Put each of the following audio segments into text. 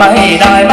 mahi dai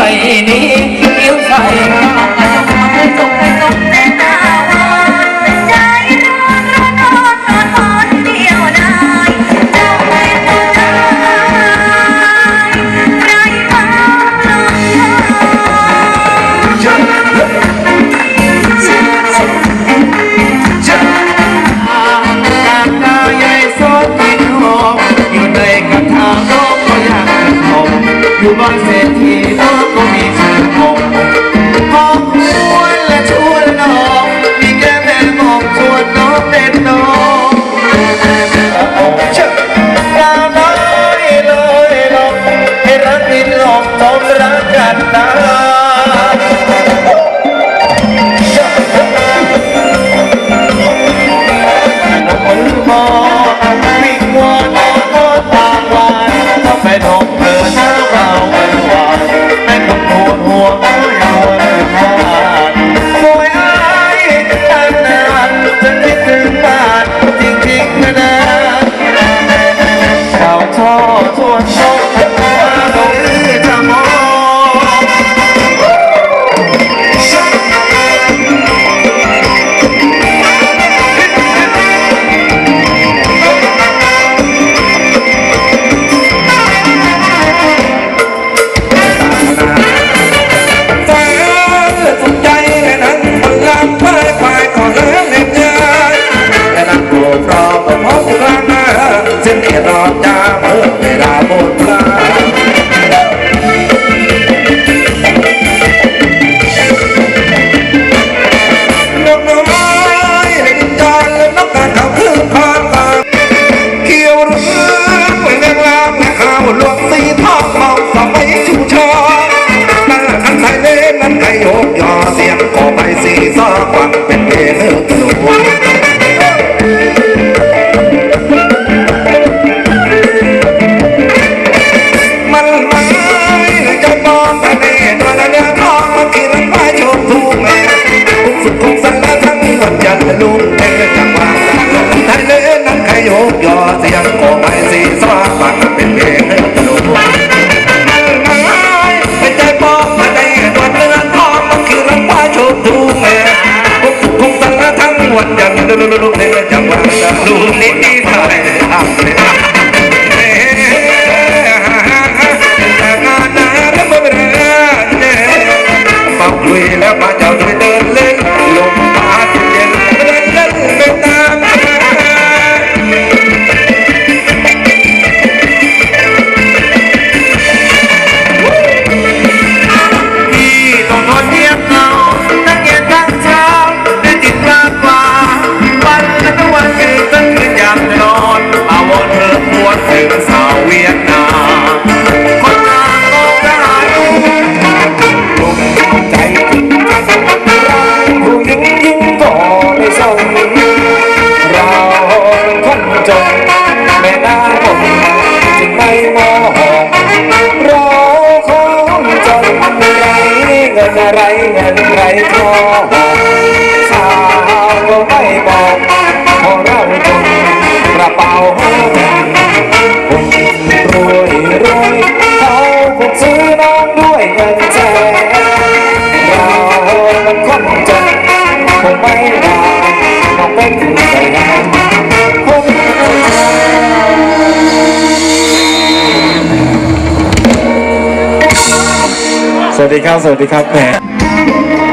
สวัสดีครับสวัสดีครับแหม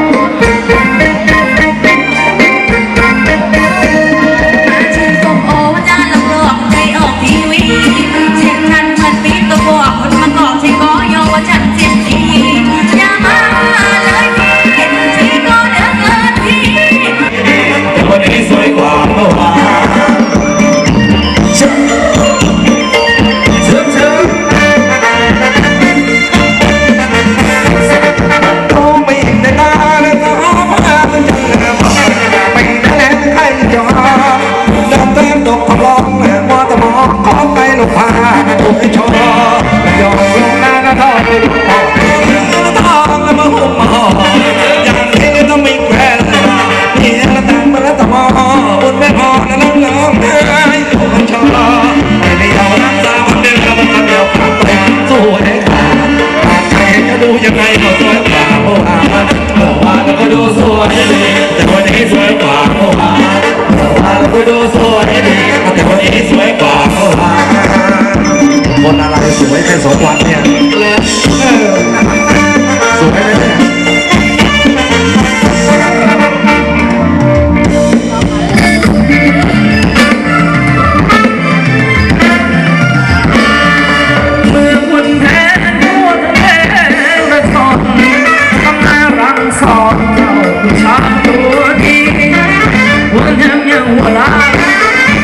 ขอเจาผู้ชายตัวดีวันยังยังหวลา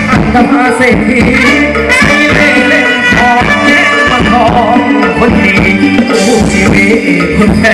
อันดับเศรษฐีให้เล่เล่นของเล่นมาทองคนดีผู้ชีวิตคนแท่